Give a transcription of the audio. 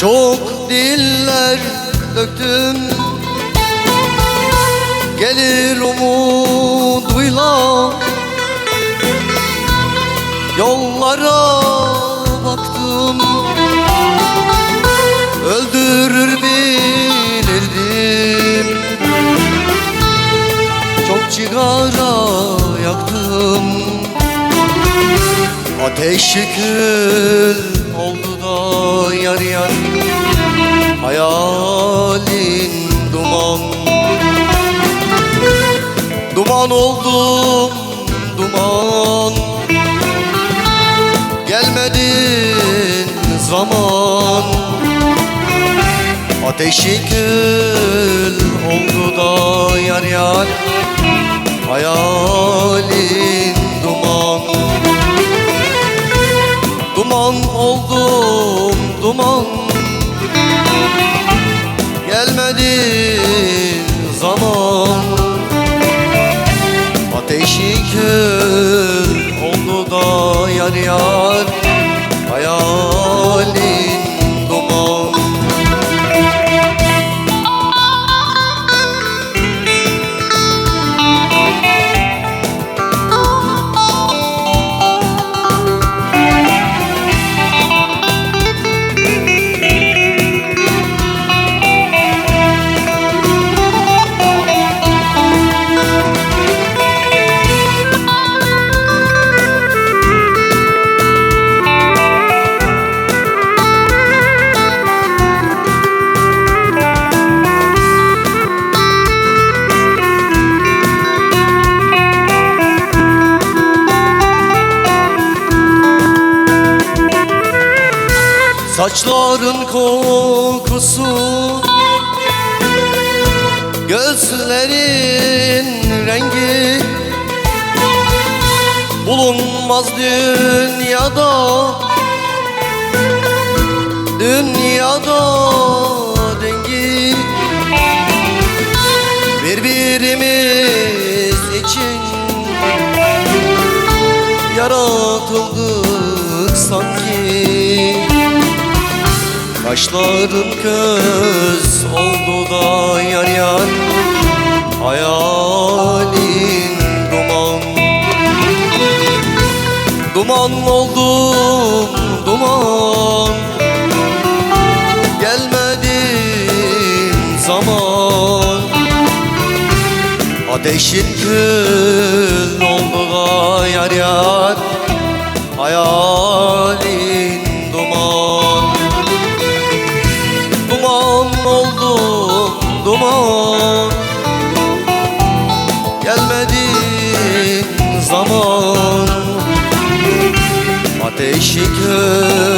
Çok diller döktüm. Gelir umuduyla Yollara Ateşi kül oldu da yar yar. Hayalin duman. Duman oldum duman. Gelmedin zaman. Ateşi kül oldu da yar yar. Hayalin zaman Ateşi kül oldu da yar yar Hayalin Saçların kokusu Gözlerin rengi. Bulunmaz dünyada Dünyada dengi Birbirimiz için Yaratıldık sanki Kaşların köz oldu da yar yar Hayalin duman. Duman oldum duman. Gelmedin zaman. Ateşin kül oldu da yar yar duman Gelmedin zaman. Ateşi da